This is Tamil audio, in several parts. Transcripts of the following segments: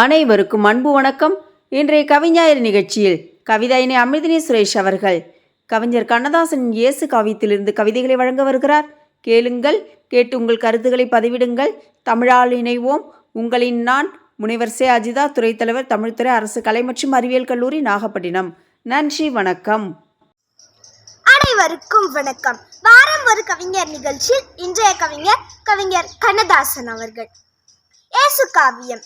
அனைவருக்கும் அன்பு வணக்கம். இன்றைய கவிஞாயிறு நிகழ்ச்சியில் கவிதையினை அமிர்தினி சுரேஷ் அவர்கள் கவிஞர் கண்ணதாசன் இயேசு காவியத்திலிருந்து கவிதைகளை வழங்க வருகிறார். கேளுங்கள் கேட்டு உங்கள் கருத்துக்களை பதிவிடுங்கள். தமிழால் இணைவோம். உங்களின் நான் முனைவர் சே அஜிதா துறைத்தலைவர் தமிழ்துறை அரசு கலை மற்றும் அறிவியல் கல்லூரி நாகப்பட்டினம். நன்றி வணக்கம். அனைவருக்கும் வணக்கம். வாரம் ஒரு கவிஞர் நிகழ்ச்சியில் இன்றைய கவிஞர் கவிஞர் கண்ணதாசன் அவர்கள். இயேசு காவியம்.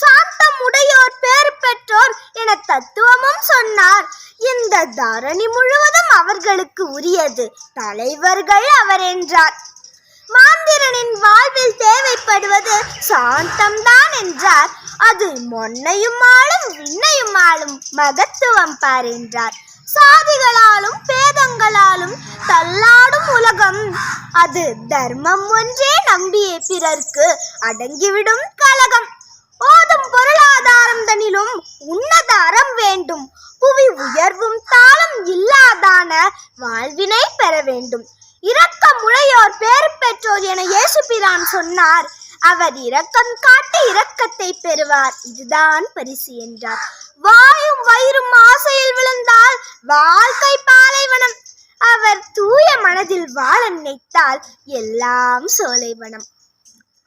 சாந்தம் உடையோர் பேர் பெற்றோர் என தத்துவமும் சொன்னார். இந்த தரணி முழுவதும் அவர்களுக்கு உரியது. தலைவர்கள் அவர் என்றார். மாந்திரனின் வாழ்வில் தேவைப்படுவது சாந்தம்தான் என்றார். அது மொன்னையும் ஆளும் விண்ணையும் ஆளும் மகத்துவம் பார் என்றார். சாதிகளாலும் பேதங்களாலும் தள்ளாடும் உலகம். அது தர்மம் ஒன்றே நம்பிய பிறர்க்கு அடங்கிவிடும் கலகம் ஓதும் பொருளாதாரம் தனிலும் உன்னத அறம் வேண்டும். புவி உயர்வும் தாளம் இல்லாதான வாழ்வினை பெற வேண்டும். இரக்க முளையோர் பேறு பெற்றோர் என இயேசுபிரான் சொன்னார். அவர் இரக்கம் காட்டி இரக்கத்தை பெறுவார். இதுதான் பரிசு என்றார். வாயும் வயிறும் ஆசையில் விழுந்தால் வாழ்க்கை பாலைவனம். அவர் தூய மனதில் வாழ நினைத்தால் எல்லாம் சோலைவனம்.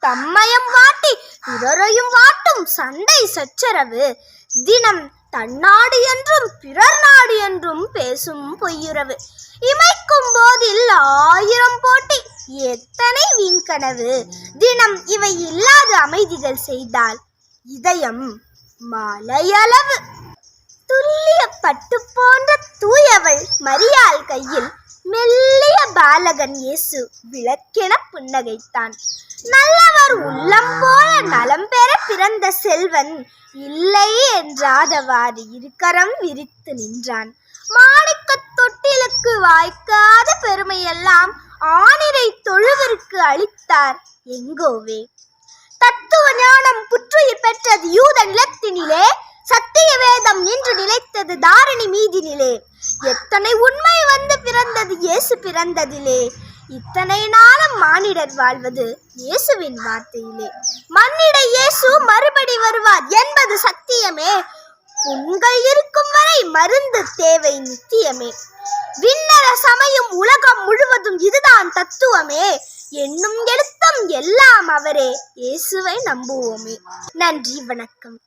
தம்மையும் வாட்டி பிறரையும் வாட்டும் சண்டை சச்சரவு. தினம் தன்னாடு என்றும் பிறர் நாடு என்றும் பேசும் பொய்யுறவு. இமைக்கும் போதில் ஆயிரம் போட்டி எத்தனை வீண்கனவு தினம் இவை இல்லாத அமைதிகள் செய்தால் இதயம் மலையளவு. துல்லிய பட்டு போன்ற தூயவள் மரியாள் கையில் மெல்லிய பாலகன் இயேசு விளக்கென புன்னகைத்தான். நல்லவர் உள்ளம் போல நலம் பிறந்த செல்வன் இல்லை என்றாதவாறு இருக்கரம் விரித்து நின்றான். மாணிக்கத் தொட்டிலுக்கு வாய்க்காத பெருமையெல்லாம் ஆணிரை தொழுவிற்கு அளித்தார் எங்கோவே. தத்துவ ஞானம் புற்றுயிர் பெற்றது யூத நிலத்தினிலே சத்திய வேதம் நின்று நிலைத்தது தாரணி மீதினிலே. எத்தனை உண்மை வந்து பிறந்தது இயேசு பிறந்ததிலே. இத்தனை நாளும் மானிடர் வாழ்வது இயேசுவின் வார்த்தையிலே. மண்ணிட இயேசு மறுபடி வருவார் என்பது சத்தியமே. புண்கள் இருக்கும் வரை மருந்து தேவை நித்தியமே. விண்ணர சமயம் உலகம் முழுவதும் இதுதான் தத்துவமே. என்னும் எழுத்தம் எல்லாம் அவரே. இயேசுவை நம்புவோமே. நன்றி வணக்கம்.